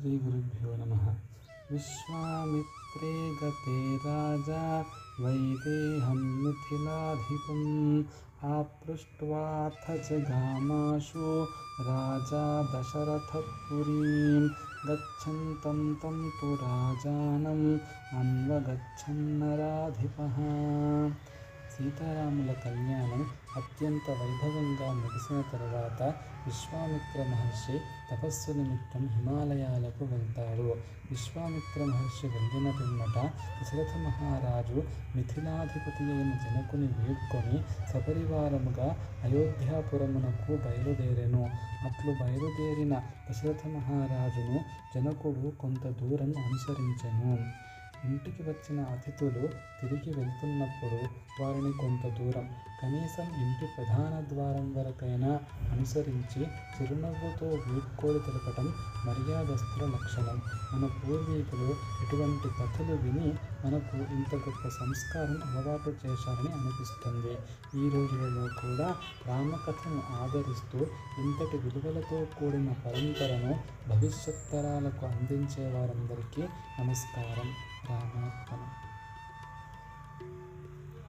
श्रीगुरुभ्यो नम। विश्वामित्रे गते राजा वैदेहं मिथिलाधिपम् आपृष्ट्वाथ च गामाशु राजा दशरथपुरीं गच्छन्तं तं तु राजानम् अन्वगच्छन्नराधिपः। సీతారాముల కళ్యాణం అత్యంత వైభవంగా ముగిసిన తరువాత విశ్వామిత్ర మహర్షి తపస్సు నిమిత్తం హిమాలయాలకు వెళ్తాడు. విశ్వామిత్ర మహర్షి వెళ్ళిన పిమ్మట దశరథ మహారాజు మిథిలాధిపతి అయిన జనకుని వేడుకొని సపరివారముగా అయోధ్యాపురమునకు బయలుదేరెను. అట్లు బయలుదేరిన దశరథ మహారాజును జనకుడు కొంత దూరం అనుసరించెను. ఇంటికి వచ్చిన అతిథులు తిరిగి వెళ్తున్నప్పుడు వారిని కొంత దూరం కనీసం ఇంటి ప్రధాన ద్వారం వరకైనా అనుసరించి చిరునవ్వుతో వీడ్కోలు తెలపటం మర్యాదస్తుల లక్షణం. మన పూర్వీకులు ఇటువంటి కథలు విని మనకు ఇంత గొప్ప సంస్కారం అలవాటు చేశారని అనిపిస్తుంది. ఈ రోజులలో కూడా రామకథను ఆదరిస్తూ ఇంతటి విలువలతో కూడిన పరంపరను భవిష్యత్ తరాలకు అందించే వారందరికీ నమస్కారం. రామార్పణ